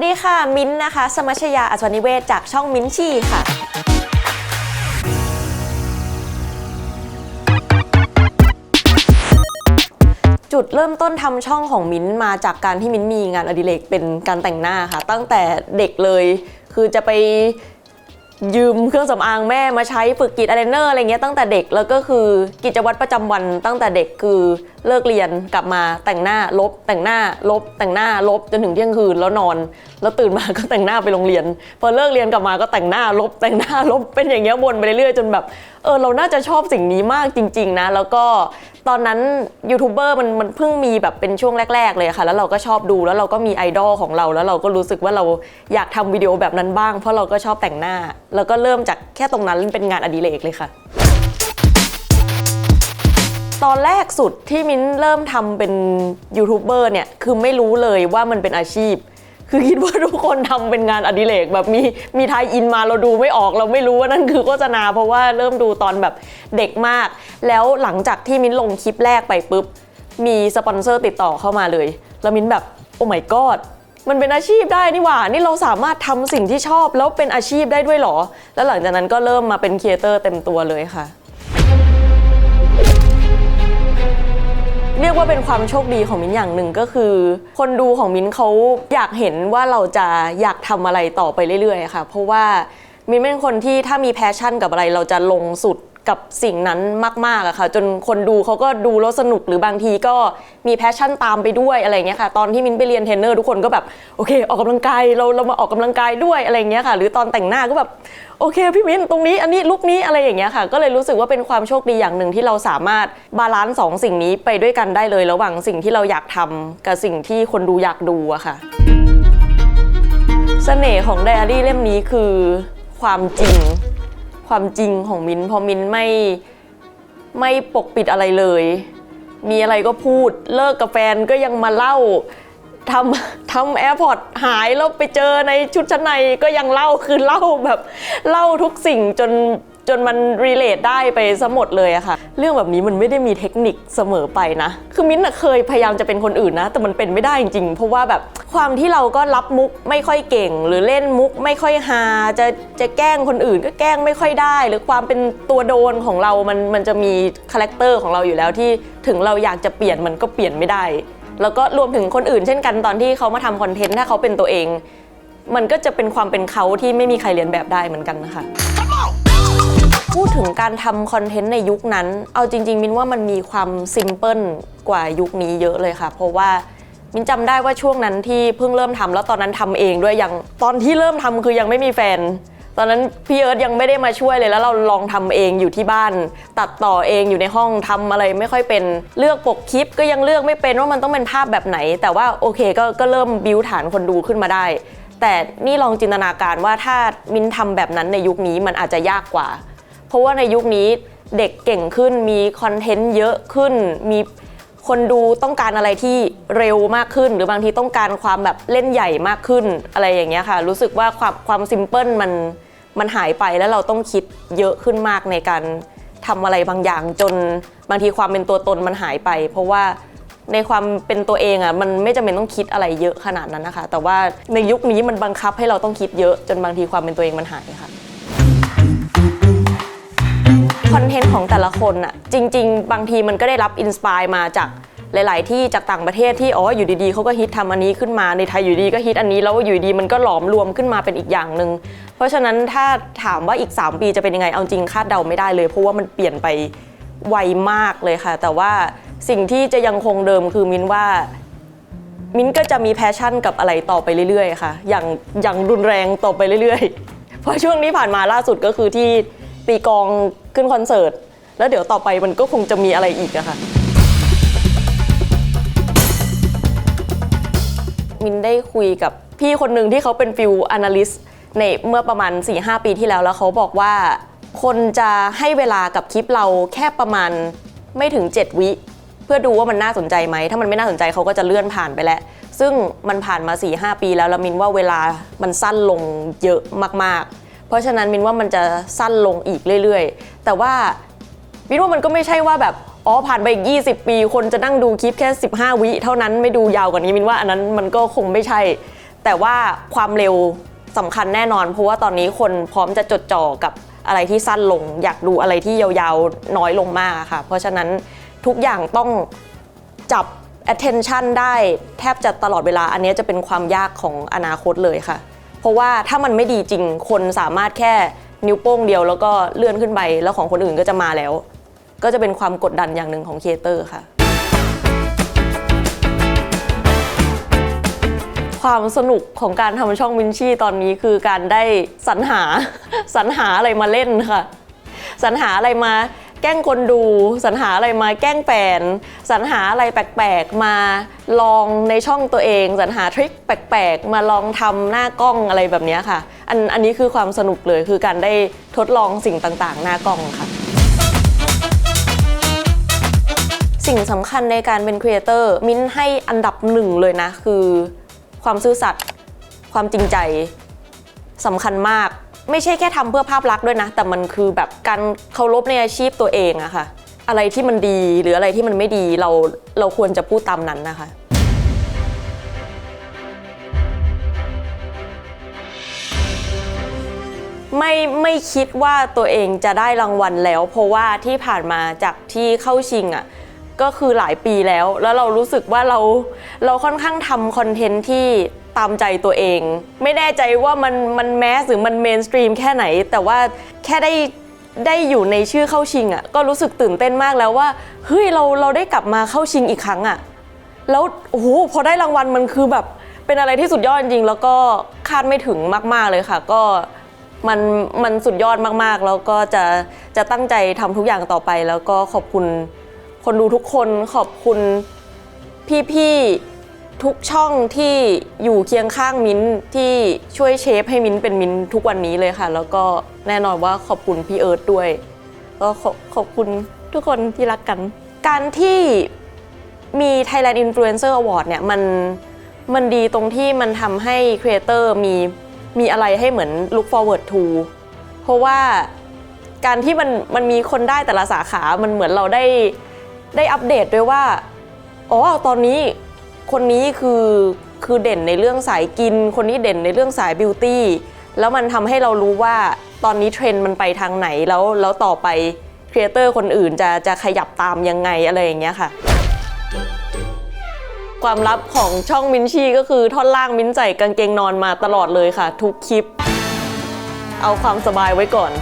สดีค่ะ มิ้นนะคะ สมัชยาอัศวนิเวศจากช่องมิ้นชี่ค่ะจุดเริ่มต้นทำช่องของมิ้นมาจากการที่มิ้นมีงานอดิเรกเป็นการแต่งหน้าค่ะ ตั้งแต่เด็กเลย คือจะไป ยืมเครื่องสำอางแม่มาใช้ฝึกกรีดอายไลเนอร์อะไรเงี้ยตั้งแต่เด็กแล้วก็คือกิจวัตรประจำวันตั้งแต่เด็กคือเลิกเรียนกลับมาแต่งหน้าลบ แต่งหน้าลบ แต่งหน้าลบจนถึงเที่ยงคืนแล้วนอน แล้วตื่นมาก็แต่งหน้าไปโรงเรียน พอเลิกเรียนกลับมาก็แต่งหน้าลบ แต่งหน้าลบเป็นอย่างเงี้ยวนไปเรื่อยๆจนแบบเออเราน่าจะชอบสิ่งนี้มากจริง ๆนะ แล้วก็ตอนนั้นยูทูบเบอร์มันมันเพิ่งมีแบบเป็นช่วงแรก ๆ เลยค่ะ แล้วเราก็ชอบดูแล้วเราก็มีไอดอลของเรา แล้วเราก็รู้สึกว่าเราอยากทำวิดีโอแบบนั้นบ้าง เพราะเราก็ชอบแต่งหน้าแล้วก็เริ่มจากแค่ตรงนั้นเป็นงานอดิเรกเลยค่ะ ตอนแรกสุดที่มิ้นเริ่มทำเป็นยูทูบเบอร์เนี่ย คือไม่รู้เลยว่ามันเป็นอาชีพ คือคิดว่าทุกคนทำเป็นงานอดิเรกแบบมีมีไทยอินมาเราดูไม่ออกเราไม่รู้ว่านั่นคือโฆษณาเพราะว่าเริ่มดูตอนแบบเด็กมาก แล้วหลังจากที่มิ้นลงคลิปแรกไปปุ๊บมีสปอนเซอร์ติดต่อเข้ามาเลย แล้วมิ้นแบบโอ้ my god มันเป็นอาชีพได้นี่หว่า นี่เราสามารถทำสิ่งที่ชอบแล้วเป็นอาชีพได้ด้วยหรอ แล้วหลังจากนั้นก็เริ่มมาเป็นครีเอเตอร์เต็มตัวเลยค่ะ เรียกว่าเป็นความโชคดีของมิ้นอย่างหนึ่งก็คือ คนดูของมิ้นเขาอยากเห็นว่าเราจะอยากทำอะไรต่อไปเรื่อยๆค่ะ เพราะว่ามิ้นเป็นคนที่ถ้ามีแพชชั่นกับอะไรเราจะลงสุด กับสิ่งนั้นมากๆอะค่ะ จนคนดูเขาก็ดูแล้วสนุกหรือบางทีก็มีแพชชั่นตามไปด้วยอะไรเงี้ยค่ะ ตอนที่มิ้นไปเรียนเทรนเนอร์ทุกคนก็แบบโอเค ออกกำลังกายเราเรามาออกกำลังกายด้วยอะไรเงี้ยค่ะ หรือตอนแต่งหน้าก็แบบโอเคพี่มิ้นตรงนี้อันนี้ลุกนี้อะไรอย่างเงี้ยค่ะ ก็เลยรู้สึกว่าเป็นความโชคดีอย่างหนึ่งที่เราสามารถบาลานซ์สองสิ่งนี้ไปด้วยกันได้เลยระหว่างสิ่งที่เราอยากทำกับสิ่งที่คนดูอยากดูอะค่ะเสน่ห์ของไดอารี่เล่มนี้คือความจริง ความจริงของมิ้นพอมินไม่ไม่ปกปิดอะไรเลย มีอะไรก็พูดเลิกกับแฟนก็ยังมาเล่าทำทำแอร์พอร์ตหายแล้วไปเจอในชุดชั้นในก็ยังเล่าคือเล่าแบบเล่าทุกสิ่งจน จนมันรีเลทได้ไปซะหมดเลยอะค่ะ เรื่องแบบนี้มันไม่ได้มีเทคนิคเสมอไปนะ คือมิ้นท์เคยพยายามจะเป็นคนอื่นนะ แต่มันเป็นไม่ได้จริงๆ เพราะว่าแบบความที่เราก็รับมุกไม่ค่อยเก่ง หรือเล่นมุกไม่ค่อยฮาจะจะแกล้งคนอื่นก็แกล้งไม่ค่อยได้ หรือความเป็นตัวโดนของเรามันมันจะมีคาแรคเตอร์ของเราอยู่แล้วที่ถึงเราอยากจะเปลี่ยนมันก็เปลี่ยนไม่ได้ แล้วก็รวมถึงคนอื่น เช่นกันตอนที่เขามาทำคอนเทนต์ถ้าเขาเป็นตัวเอง มันก็จะเป็นความเป็นเขาที่ไม่มีใครเรียนแบบได้เหมือนกันนะคะ พูดถึงการทำคอนเทนต์ในยุคนั้น เอาจริง ๆ มินว่ามันมีความซิมเพิลกว่ายุคนี้เยอะเลยค่ะ เพราะว่ามินจำได้ว่าช่วงนั้นที่เพิ่งเริ่มทำแล้วตอนนั้นทำเองด้วยยังตอนที่เริ่มทำคือยังไม่มีแฟน ตอนนั้นพี่เอิร์ธยังไม่ได้มาช่วยเลยแล้วเราลองทำเองอยู่ที่บ้าน ตัดต่อเองอยู่ในห้องทำอะไรไม่ค่อยเป็นเลือกปกคลิปก็ยังเลือกไม่เป็นว่ามันต้องเป็นภาพแบบไหน แต่ว่าโอเคก็ก็เริ่มบิวฐานคนดูขึ้นมาได้ แต่นี่ลองจินตนาการว่าถ้ามินทำแบบนั้นในยุคนี้มันอาจจะยากกว่า เพราะว่าในยุคนี้เด็กเก่งขึ้นมีคอนเทนต์เยอะขึ้น มีคนดูต้องการอะไรที่เร็วมากขึ้น หรือบางทีต้องการความแบบเล่นใหญ่มากขึ้นอะไรอย่างเงี้ยค่ะ รู้สึกว่าความความซิมเพิลมันมันหายไปแล้วเราต้องคิดเยอะขึ้นมากในการทำอะไรบางอย่างจนบางทีความเป็นตัวตนมันหายไป เพราะว่าในความเป็นตัวเองอะมันไม่จำเป็นต้องคิดอะไรเยอะขนาดนั้นนะคะ แต่ว่าในยุคนี้มันบังคับให้เราต้องคิดเยอะจนบางทีความเป็นตัวเองมันหายค่ะ คอนเทนต์ของแต่ละคนอะจริง ๆ บางทีมันก็ได้รับอินสปายมาจากหลาย ๆ ที่จากต่างประเทศที่อ๋ออยู่ดี ๆเขาก็ฮิตทำอันนี้ขึ้นมาในไทยอยู่ดีก็ฮิตอันนี้แล้วอยู่ดีมันก็หลอมรวมขึ้นมาเป็นอีกอย่างหนึ่งเพราะฉะนั้นถ้าถามว่าอีก 3 ปีจะเป็นยังไงเอาจริงคาดเดาไม่ได้เลย เพราะว่ามันเปลี่ยนไปไวมากเลยค่ะ แต่ว่าสิ่งที่จะยังคงเดิมคือมินว่ามินก็จะมีแพชชั่นกับอะไรต่อไปเรื่อย ๆ ค่ะ อย่างอย่างรุนแรงต่อไปเรื่อย ๆ เพราะช่วงนี้ผ่านมาล่าสุดก็คือที่ ตีกองขึ้นคอนเสิร์ต แล้วเดี๋ยวต่อไปมันก็คงจะมีอะไรอีกอะค่ะ มินได้คุยกับพี่คนหนึ่งที่เขาเป็นฟิลแอนาลิสในเมื่อประมาณ 4-5 ปีที่แล้วแล้วเขาบอกว่า คนจะให้เวลากับคลิปเราแค่ประมาณไม่ถึง 7 วิ เพื่อดูว่ามันน่าสนใจไหม ถ้ามันไม่น่าสนใจเขาก็จะเลื่อนผ่านไปแล้ว ซึ่งมันผ่านมา 4-5 ปีแล้วแล้วมินว่าเวลามันสั้นลงเยอะมากๆ เพราะฉะนั้นมินว่ามันจะสั้นลงอีกเรื่อยๆ แต่ว่ามินว่ามันก็ไม่ใช่ว่าแบบอ๋อผ่านไปอีก 20 ปี คนจะนั่งดูคลิปแค่ 15 วิเท่านั้นไม่ดูยาวกว่านี้มินว่าอันนั้นมันก็คงไม่ใช่ แต่ว่าความเร็วสำคัญแน่นอน เพราะว่าตอนนี้คนพร้อมจะจดจ่อกับอะไรที่สั้นลง อยากดูอะไรที่ยาวๆน้อยลงมากค่ะ เพราะฉะนั้นทุกอย่างต้องจับ attention ได้แทบจะตลอดเวลาอันนี้จะเป็นความยากของอนาคตเลยค่ะ เพราะว่าถ้ามันไม่ดีจริงคนสามารถแค่นิ้วโป้งเดียวแล้วก็เลื่อนขึ้นไปแล้วของคนอื่นก็จะมาแล้ว ก็จะเป็นความกดดันอย่างหนึ่งของเอเตอร์ค่ะ ความสนุกของการทำช่องวินชี่ตอนนี้คือการได้สรรหาสรรหาอะไรมาเล่นค่ะสรรหาอะไรมา แกล้งคนดูสรรหาอะไรมาแกล้งแฟนสรรหาอะไรแปลกๆมาลองในช่องตัวเองสรรหาทริคแปลกๆ มาลองทำหน้ากล้องอะไรแบบนี้ค่ะ อันอันนี้คือความสนุกเลยคือการได้ทดลองสิ่งต่างๆ หน้ากล้องค่ะ สิ่งสำคัญในการเป็นครีเอเตอร์มิ้นให้อันดับหนึ่งเลยนะ คือ ความซื่อสัตย์ความจริงใจสำคัญมาก ไม่ใช่แค่ทำเพื่อภาพลักษณ์ด้วยนะ แต่มันคือแบบการเคารพในอาชีพตัวเองอะค่ะ อะไรที่มันดีหรืออะไรที่มันไม่ดีเราเราควรจะพูดตามนั้นนะคะไม่ไม่คิดว่าตัวเองจะได้รางวัลแล้ว เพราะว่าที่ผ่านมาจากที่เข้าชิงอะ่ะก็คือหลายปีแล้ว แล้วเรารู้สึกว่าเราเราค่อนข้างทำคอนเทนต์ที่ ตามใจตัวเอง ไม่แน่ใจว่ามันมันแมสหรือมันเมนสตรีมแค่ไหน แต่ว่าแค่ได้ได้อยู่ในชื่อเข้าชิงอะ่ะก็รู้สึกตื่นเต้นมากแล้วว่าเฮ้ยเราเราได้กลับมาเข้าชิงอีกครั้งอะแล้วโอ้โหพอได้รางวัลมันคือแบบเป็นอะไรที่สุดยอดจริง แล้วก็คาดไม่ถึงมาก ๆเลยค่ะ ก็มันมันสุดยอดมากๆ แล้วก็จะจะตั้งใจทำทุกอย่างต่อไป แล้วก็ขอบคุณคนดูทุกคนขอบคุณพี่ๆ ทุกช่องที่อยู่เคียงข้างมิ้นที่ช่วยเชฟให้มิ้นเป็นมิ้นท์ทุกวันนี้เลยค่ะ แล้วก็แน่นอนว่าขอบคุณพี่เอิร์ธด้วย ก็ขอบขอบคุณทุกคนที่รักกัน การที่มี Thailand Influencer Award เนี่ยมันมันดีตรงที่มันทำให้ครีเอเตอร์มีมีอะไรให้เหมือน look forward to เพราะว่าการที่มันมันมีคนได้แต่ละสาขา มันเหมือนเราได้ได้อัปเดตด้วยว่า อ๋อ ตอนนี้ คนนี้คือคือเด่นในเรื่องสายกิน คนนี้เด่นในเรื่องสายบิวตี้แล้วมันทำให้เรารู้ว่าตอนนี้เทรนด์มันไปทางไหนแล้วแล้วต่อไปครีเอเตอร์คนอื่นจะจะขยับตามยังไงอะไรอย่างเงี้ยค่ะ ความลับของช่องมินชี่ก็คือท่อนล่างมิ้นใส่กางเกงนอนมาตลอดเลยค่ะ ทุกคลิป เอาความสบายไว้ก่อน